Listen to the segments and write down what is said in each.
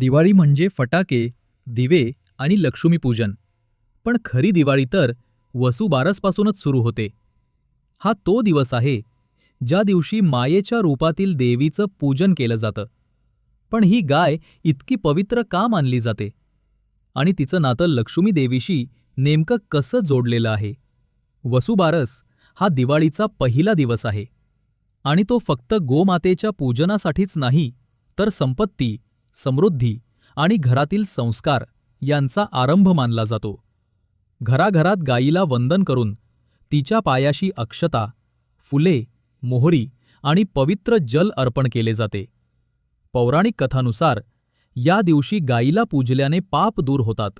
दिवाळी म्हणजे फटाके दिवे आणि लक्ष्मीपूजन. पण खरी दिवाळी तर वसुबारसपासूनच सुरू होते. हा तो दिवस आहे ज्या दिवशी मायेच्या रूपातील देवीचं पूजन केलं जातं. पण ही गाय इतकी पवित्र का मानली जाते? आणि तिचं नातं लक्ष्मी देवीशी नेमकं कसं जोडलेलं आहे? वसुबारस हा दिवाळीचा पहिला दिवस आहे. आणि तो फक्त गोमातेच्या पूजनासाठीच नाही तर संपत्ती समृद्धी आणि घरातील संस्कार यांचा आरंभ मानला जातो. घराघरात गायीला वंदन करून तिच्या पायाशी अक्षता फुले मोहरी आणि पवित्र जल अर्पण केले जाते. पौराणिक कथानुसार या दिवशी गायीला पूजल्याने पाप दूर होतात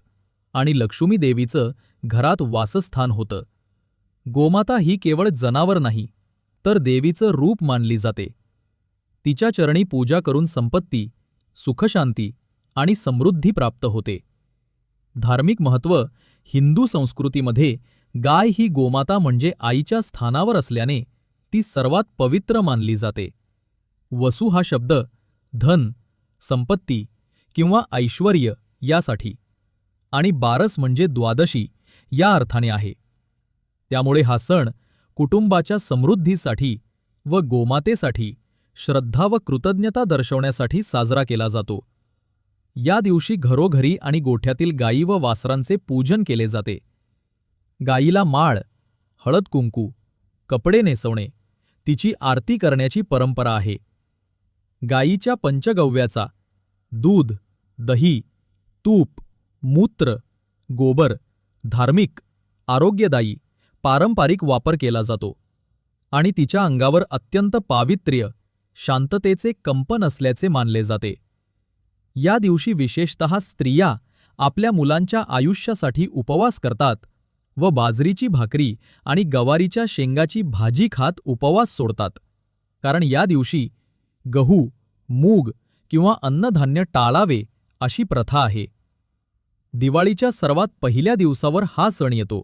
आणि लक्ष्मी देवीचं घरात वासस्थान होतं. गोमाता ही केवळ जनावर नाही तर देवीचं रूप मानली जाते. तिच्या चरणी पूजा करून संपत्ती सुखशांती आणि समृद्धी प्राप्त होते. धार्मिक महत्त्व हिंदू संस्कृतीमध्ये गाय ही गोमाता म्हणजे आईच्या स्थानावर असल्याने ती सर्वात पवित्र मानली जाते. वसू हा शब्द धन संपत्ती किंवा ऐश्वर्य यासाठी आणि बारस म्हणजे द्वादशी या अर्थाने आहे. त्यामुळे हा सण कुटुंबाच्या समृद्धीसाठी व गोमातेसाठी श्रद्धा व कृतज्ञता दर्शवण्यासाठी साजरा केला जातो. या दिवशी घरोघरी आणि गोठ्यातील गायी व वासरांचे पूजन केले जाते. गायीला माळ हळद कुंकू कपडे नेसवणे तिची आरती करण्याची परंपरा आहे. गायीच्या पंचगव्याचा दूध दही तूप मूत्र गोबर धार्मिक आरोग्यदायी पारंपरिक वापर केला जातो. आणि तिच्या अंगावर अत्यंत पावित्र्य शांततेचे कंपन असल्याचे मानले जाते. या दिवशी विशेषतः स्त्रिया आपल्या मुलांच्या आयुष्यासाठी उपवास करतात व बाजरीची भाकरी आणि गवारीच्या शेंगाची भाजी खात उपवास सोडतात. कारण या दिवशी गहू मूग किंवा अन्नधान्य टाळावे अशी प्रथा आहे. दिवाळीच्या सर्वात पहिल्या दिवसावर हा सण येतो.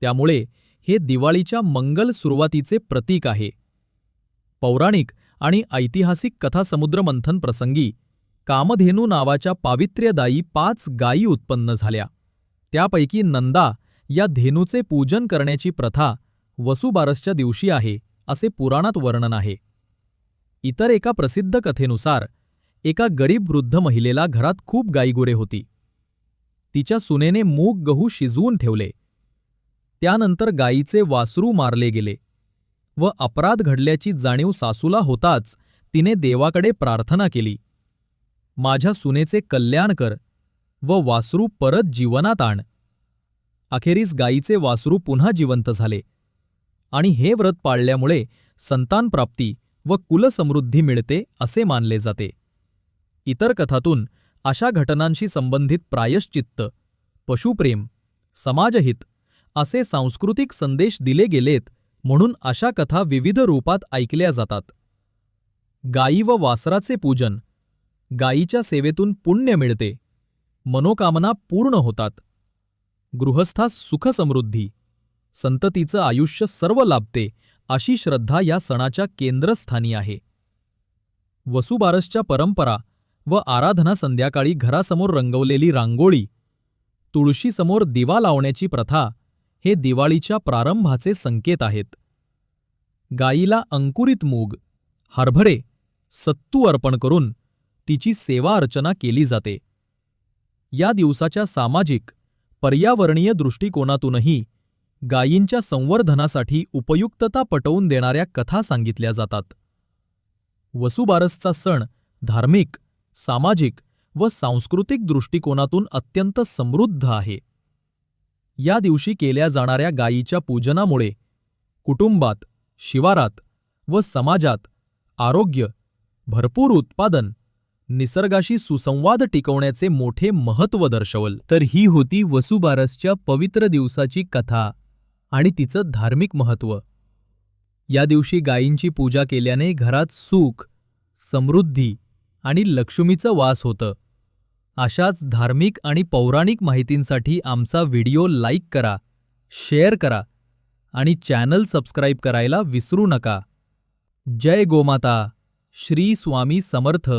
त्यामुळे हे दिवाळीच्या मंगल सुरुवातीचे प्रतीक आहे. पौराणिक आणि ऐतिहासिक कथासमुद्रमंथन प्रसंगी कामधेनू नावाच्या पावित्र्यदायी पाच गायी उत्पन्न झाल्या. त्यापैकी नंदा या धेनूचे पूजन करण्याची प्रथा वसुबारसच्या दिवशी आहे असे पुराणात वर्णन आहे. इतर एका प्रसिद्ध कथेनुसार एका गरीब वृद्ध महिलेला घरात खूप गायीगुरे होती. तिच्या सुनेने मूग गहू शिजवून ठेवले. त्यानंतर गायीचे वासरू मारले गेले. व अपराध घडल्याची जाणीव सासूला होताच तिने देवाकडे प्रार्थना केली. माझ्या सुनेचे कल्याण कर व वासरू परत जीवनात आण. अखेरीस गायीचे वासरू पुन्हा जिवंत झाले. आणि हे व्रत पाळल्यामुळे संतानप्राप्ती व कुलसमृद्धी मिळते असे मानले जाते. इतर कथातून अशा घटनांशी संबंधित प्रायश्चित्त पशुप्रेम समाजहित असे सांस्कृतिक संदेश दिले गेलेत म्हणून अशा कथा विविध रूपात ऐकल्या जातात. गायी व वासराचे पूजन. गायीच्या सेवेतून पुण्य मिळते. मनोकामना पूर्ण होतात. गृहस्थास सुखसमृद्धी. संततीचं आयुष्य सर्व लाभते अशी श्रद्धा या सणाच्या केंद्रस्थानी आहे. वसुबारसच्या परंपरा व आराधना संध्याकाळी घरासमोर रंगवलेली रांगोळी. तुळशीसमोर दिवा लावण्याची प्रथा हे दिवाळीच्या प्रारंभाचे संकेत आहेत. गायीला अंकुरित मूग हरभरे सत्तू अर्पण करून तिची सेवा अर्चना केली जाते. या दिवसाच्या सामाजिक पर्यावरणीय दृष्टिकोनातूनही गायींच्या संवर्धनासाठी उपयुक्तता पटवून देणाऱ्या कथा सांगितल्या जातात. वसुबारसचा सण धार्मिक सामाजिक व सांस्कृतिक दृष्टिकोनातून अत्यंत समृद्ध आहे. या दिवशी केल्या जाणाऱ्या गायीच्या पूजनामुळे कुटुंबात शिवारात व समाजात आरोग्य भरपूर उत्पादन निसर्गाशी सुसंवाद टिकवण्याचे मोठे महत्त्व दर्शवल. तर ही होती वसुबारसच्या पवित्र दिवसाची कथा आणि तिचं धार्मिक महत्त्व. या दिवशी गायींची पूजा केल्याने घरात सुख समृद्धी आणि लक्ष्मीचं वास होतं. अशाच धार्मिक आणि पौराणिक माहितींसाठी आमचा व्हिडिओ लाईक करा शेअर करा आणि चॅनल सबस्क्राईब करायला विसरू नका. जय गोमाता. श्री स्वामी समर्थ.